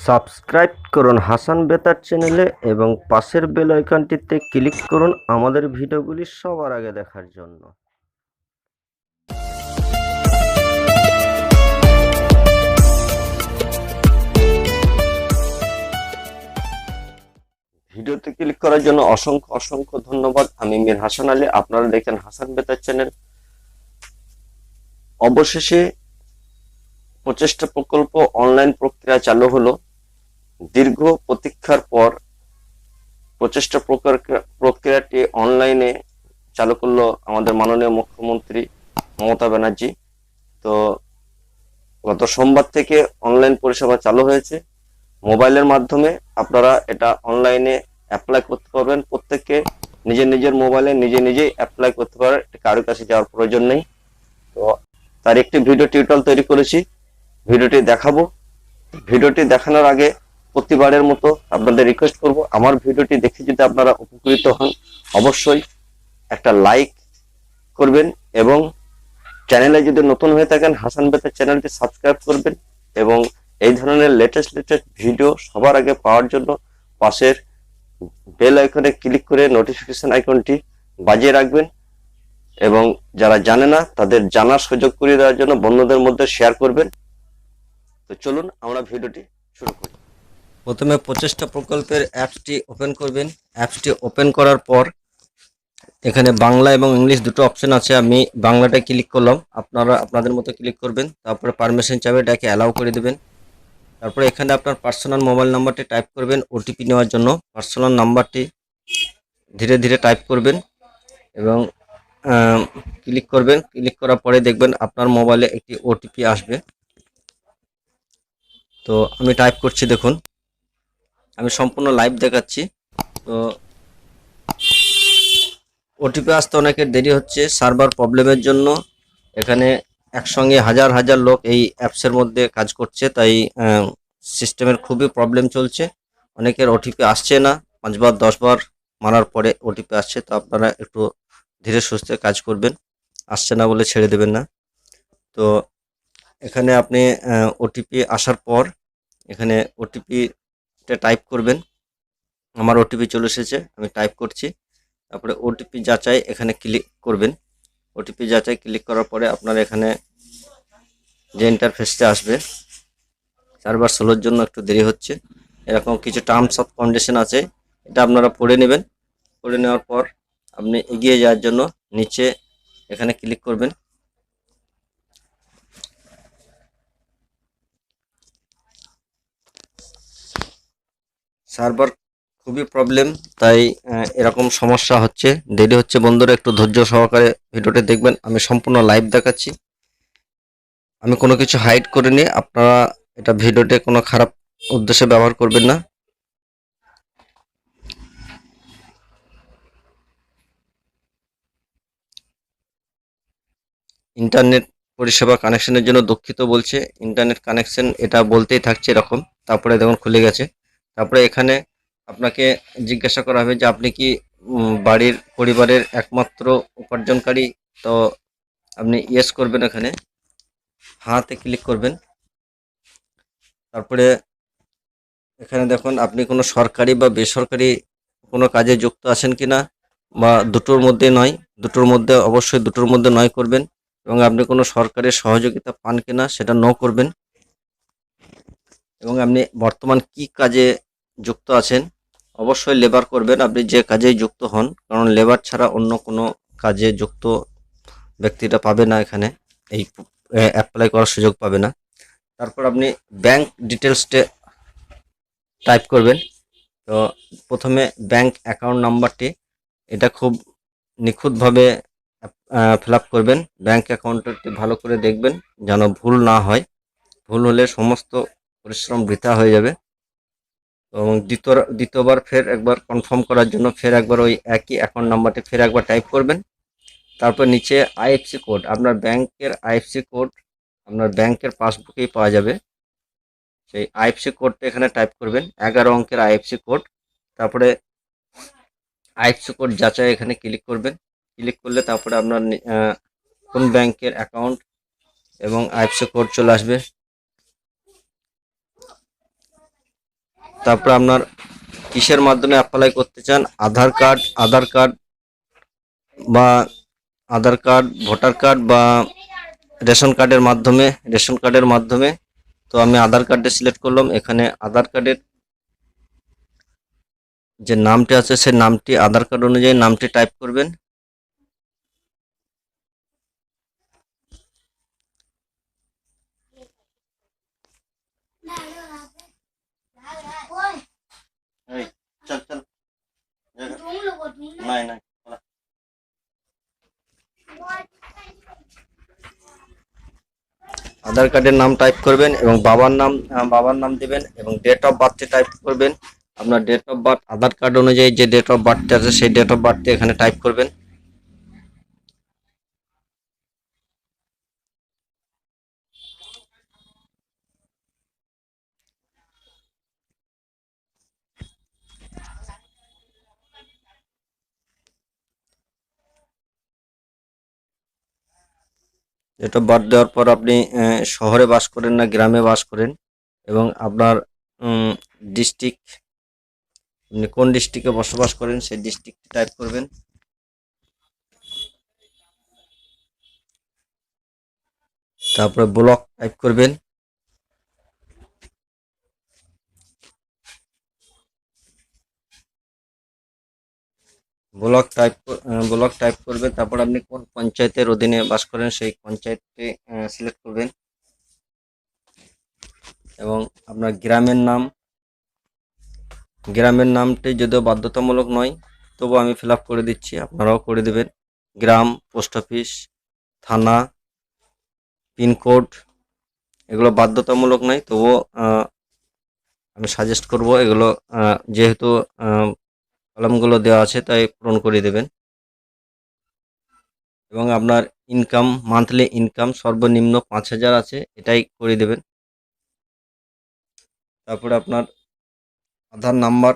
Subscribe করুন হাসান বেতার চ্যানেলে এবং পাশের বেল আইকনটিতে ক্লিক করুন আমাদের ভিডিওগুলি সবার আগে দেখার জন্য। ভিডিওতে ক্লিক করার জন্য অসংখ্য অসংখ্য ধন্যবাদ। আমি মীর হাসান আলী, আপনারা দেখেন হাসান বেতার চ্যানেল। অবশেষে প্রচেষ্টা প্রকল্প অনলাইন প্রক্রিয়া চালু হলো। দীর্ঘ প্রতীক্ষার পর প্রচেষ্টা প্রক্রিয়া- প্রক্রিয়াটি অনলাইনে চালু করল আমাদের মাননীয় মুখ্যমন্ত্রী মমতা ব্যানার্জি। তো গত সোমবার থেকে অনলাইন পরিষেবা চালু হয়েছে। মোবাইলের মাধ্যমে আপনারা এটা অনলাইনে অ্যাপ্লাই করতে পারবেন। প্রত্যেককে নিজের নিজের মোবাইলে নিজে নিজেই অ্যাপ্লাই করতে পারে কারোর কাছে যাওয়ার প্রয়োজন নেই। তো তার একটি ভিডিও টিউটোরিয়াল তৈরি করেছি। ভিডিওটি দেখাবো। ভিডিওটি দেখানোর আগে প্রতিবারের মতো আপনাদের রিকোয়েস্ট করব। আমার ভিডিওটি দেখে যদি আপনারা উপকৃত হন, অবশ্যই একটা লাইক করবেন এবং চ্যানেলে যদি নতুন হয়ে থাকেন, হাসান বেতার চ্যানেলটি সাবস্ক্রাইব করবেন এবং এই ধরনের লেটেস্ট লেটেস্ট ভিডিও সবার আগে পাওয়ার জন্য পাশের বেল আইকনে ক্লিক করে নোটিফিকেশন আইকনটি বাজিয়ে রাখবেন এবং যারা জানে না, তাদের জানার সুযোগ করে দেওয়ার জন্য বন্ধুদের মধ্যে শেয়ার করবেন। তো চলুন আমরা ভিডিওটি শুরু করি। প্রথমে প্রচেষ্টা প্রকল্পের অ্যাপসটি ওপেন করবেন। অ্যাপসটি ওপেন করার পর এখানে বাংলা এবং ইংলিশ দুটো অপশন আছে, আমি বাংলাটা ক্লিক করলাম। আপনারা আপনাদের মতো ক্লিক করবেন, তারপরে পারমিশন চাবে এটাকে অ্যালাউ করে দেবেন। তারপরে এখানে আপনার পার্সোনাল মোবাইল নাম্বারটি টাইপ করবেন ওটিপি নেওয়ার জন্য। পার্সোনাল নাম্বারটি ধীরে ধীরে টাইপ করবেন এবং ক্লিক করবেন। ক্লিক করার পরে দেখবেন আপনার মোবাইলে একটি ওটিপি আসবে। তো আমি টাইপ করছি, দেখুন। আমি সম্পূর্ণ লাইভ দেখাচ্ছি। তো ওটিপি আসতে অনেকের দেরি হচ্ছে সার্ভার প্রবলেমের জন্য। এখানে একসঙ্গে হাজার হাজার লোক এই অ্যাপসের মধ্যে কাজ করছে, তাই সিস্টেমের খুবই প্রবলেম চলছে। অনেকের ওটিপি আসছে না, পাঁচবার, দশবার মারার পরে ওটিপি আসছে, তো আপনারা একটু ধীরে সুস্থে কাজ করবেন। আসছে না বলে ছেড়ে দেবেন না। তো এখানে আপনি ওটিপি আসার পর এখানে ওটিপিটা টাইপ করবেন। আমার ওটিপি চলে এসেছে, আমি টাইপ করছি। তারপরে ওটিপি যাচাই এখানে ক্লিক করবেন। ওটিপি যাচাই ক্লিক করার পরে আপনার এখানে যে ইন্টারফেসটা আসবে সার্ভার ষোলোর জন্য একটু দেরি হচ্ছে। এরকম কিছু টার্মস অফ কন্ডিশন আছে, এটা আপনারা পড়ে নেবেন। পড়ে নেওয়ার পর আপনি এগিয়ে যাওয়ার জন্য নিচে এখানে ক্লিক করবেন। সার্ভার খুবই প্রবলেম, তাই এরকম সমস্যা হচ্ছে। দেরি হচ্ছে বন্ধুরা, একটু ধৈর্য সহকারে ভিডিওটি দেখবেন। আমি সম্পূর্ণ লাইভ দেখাচ্ছি। আমি কোনো কিছু হাইড করিনি। আপনারা এটা ভিডিওতে কোনো খারাপ উদ্দেশ্যে ব্যবহার করবেন না। ইন্টারনেট পরিষেবা কানেকশনের জন্য দুঃখিত বলছে। ইন্টারনেট কানেকশন এটা বলতেই থাকছে এরকম। তারপরে দেখুন খুলে গেছে। তারপরে এখানে আপনাকে জিজ্ঞাসা করা হবে যে আপনি কি বাড়ির পরিবারের একমাত্র উপার্জনকারী? তো আপনি ইয়েস করবেন এখানে হাতে ক্লিক করবেন। তারপরে এখানে দেখুন, আপনি কোনো সরকারি বা বেসরকারি কোনো কাজে যুক্ত আছেন কিনা? বা দুটোর মধ্যে নয়। দুটোর মধ্যে, অবশ্যই দুটোর মধ্যে নয় করবেন। এবং আপনি কোনো সরকারের সহযোগিতা পান কিনা, সেটা ন করবেন। এবং আপনি বর্তমান কি কাজে যুক্ত আছেন, অবশ্যই লেবার করবেন আপনি যে কাজেই যুক্ত হন, কারণ লেবার ছাড়া অন্য কোনো কাজে যুক্ত ব্যক্তিটা পাবে না এখানে, এই অ্যাপ্লাই করার সুযোগ পাবে না। তারপর আপনি ব্যাংক ডিটেলসটা টাইপ করবেন। তো প্রথমে ব্যাংক অ্যাকাউন্ট নাম্বারটি এটা খুব নিখুঁতভাবে ফিল করবেন। ব্যাংক অ্যাকাউন্টটি ভালো করে দেখবেন, যেন ভুল না হয়। ভুল হলে সমস্ত পরিশ্রম বৃথা হয়ে যাবে। এবং দ্বিতীয় দ্বিতীয়বার ফের একবার কনফার্ম করার জন্য ফের একবার ওই একই অ্যাকাউন্ট নাম্বারটি ফের একবার টাইপ করবেন। তারপর নিচে আইএফসি কোড আপনার ব্যাংকের আইএফসি কোড আপনার ব্যাংকের পাসবুকেই পাওয়া যাবে। সেই আইএফসি কোডটা এখানে টাইপ করবেন, এগারো অঙ্কের আইএফসি কোড তারপরে আইএফসি কোড যাচাই এখানে ক্লিক করবেন। ক্লিক করলে তারপরে আপনার কোন ব্যাংকের অ্যাকাউন্ট এবং আইএফসি কোড চলে আসবে। তারপরে আপনার কিসের মাধ্যমে অ্যাপ্লাই করতে চান? আধার কার্ড আধার কার্ড বা আধার কার্ড ভোটার কার্ড বা রেশন কার্ডের মাধ্যমে রেশন কার্ডের মাধ্যমে। তো আমি আধার কার্ডে সিলেক্ট করলাম। এখানে আধার কার্ডের যে নামটি আছে, সেই নামটি আধার কার্ড অনুযায়ী নামটি টাইপ করবেন চল চল নাই নাই আধার কার্ডের নাম টাইপ করবেন এবং বাবার নাম বাবার নাম দেবেন এবং ডেট অফ বার্থে টাইপ করবেন। আপনার date of birth Aadhaar card অনুযায়ী যে ডেট অফ বার্থটা আছে, সেই ডেট অফ বার্থটি এখানে টাইপ করবেন। ডেট বাদ দেওয়ার পর আপনি শহরে বাস করেন না, গ্রামে বাস করেন এবং আপনার ডিস্ট্রিক্ট, আপনি কোন ডিস্ট্রিক্টে বসবাস করেন সেই ডিস্ট্রিক্ট টাইপ করবেন। তারপরে ব্লক টাইপ করবেন। ব্লক টাইপ ব্লক টাইপ করবেন, তারপর আপনি কোন পঞ্চায়েতের অধীনে বাস করেন, সেই পঞ্চায়েতটি সিলেক্ট করবেন। এবং আপনার গ্রামের নাম, গ্রামের নামটি যদিও বাধ্যতামূলক নয়, তবু আমি ফিল করে দিচ্ছি, আপনারাও করে দেবেন। গ্রাম পোস্ট অফিস থানা পিনকোড এগুলো বাধ্যতামূলক নয়, তবুও আমি সাজেস্ট করব, এগুলো যেহেতু কলামগুলো দেওয়া আছে, তাই পূরণ করে দেবেন। এবং আপনার ইনকাম মান্থলি ইনকাম সর্বনিম্ন পাঁচ হাজার আছে, এটাই করে দেবেন। তারপরে আপনার আধার নাম্বার,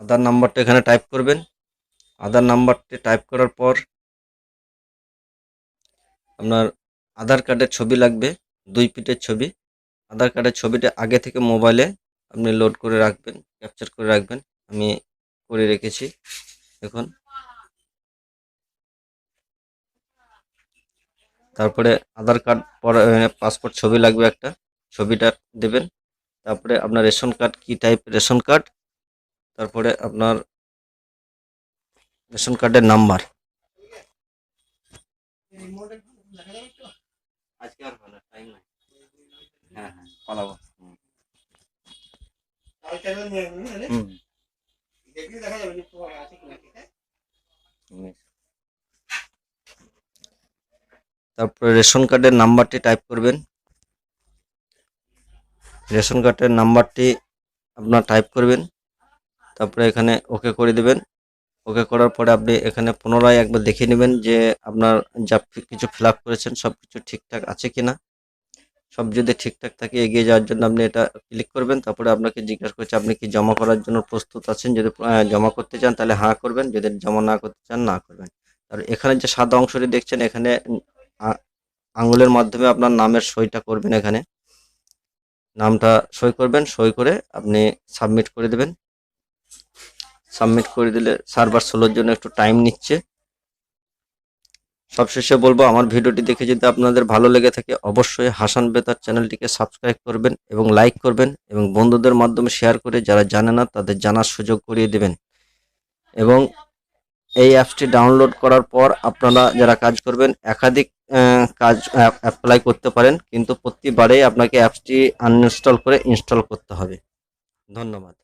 আধার নাম্বারটা এখানে টাইপ করবেন। আধার নাম্বারটি টাইপ করার পর আপনার আধার কার্ডের ছবি লাগবে, দুই পিটের ছবি। আধার কার্ডের ছবিটা আগে থেকে মোবাইলে আপনি লোড করে রাখবেন ক্যাপচার করে রাখবেন। আমি করে রেখেছি এখন তারপরে আধার কার্ড পরে পাসপোর্ট ছবি লাগবে একটা, ছবিটা দেবেন। তারপরে আপনার রেশন কার্ড কি টাইপ রেশন কার্ড তারপরে আপনার রেশন কার্ডের নাম্বার আজকে আর ভালো টাইম নাই। হ্যাঁ হ্যাঁ পালাবো। তারপরে রেশন কার্ডের নাম্বারটি টাইপ করবেন। রেশন কার্ডের নাম্বারটি আপনার টাইপ করবেন। তারপরে এখানে ওকে করে দেবেন। ওকে করার পরে আপনি এখানে পুনরায় একবার দেখে নেবেন যে আপনার যা কিছু ফিল আপ করেছেন সব কিছু ঠিকঠাক আছে কিনা। সব যদি ঠিকঠাক থাকে এগিয়ে যাওয়ার জন্য আপনি এটা ক্লিক করবেন, তারপরে আপনাকে জিজ্ঞাসা করছে, আপনি কি জমা করার জন্য প্রস্তুত আছেন? যদি জমা করতে চান, তাহলে হ্যাঁ করবেন, যদি জমা না করতে চান, না করবেন। আর এখানে যে সাদা অংশটি দেখছেন, এখানে আঙুলের মাধ্যমে আপনার নামের সইটা করবেন এখানে। নামটা সই করবেন, সই করে আপনি সাবমিট করে দেবেন। সাবমিট করে দিলে সার্ভার সোলোর জন্য একটু টাইম নিচ্ছে। সবশেষে বলব, আমার ভিডিওটি দেখে যদি আপনাদের ভালো লেগে থাকে, অবশ্যই হাসান বেতার চ্যানেলটিকে সাবস্ক্রাইব করবেন এবং লাইক করবেন এবং বন্ধুদের মাধ্যমে শেয়ার করে যারা জানে না, তাদের জানার সুযোগ করিয়ে দেবেন। এবং এই অ্যাপসটি ডাউনলোড করার পর আপনারা যারা কাজ করবেন, একাধিক কাজ অ্যাপ্লাই করতে পারেন, কিন্তু প্রতিবারেই আপনাকে অ্যাপসটি আনইনস্টল করে ইনস্টল করতে হবে। ধন্যবাদ।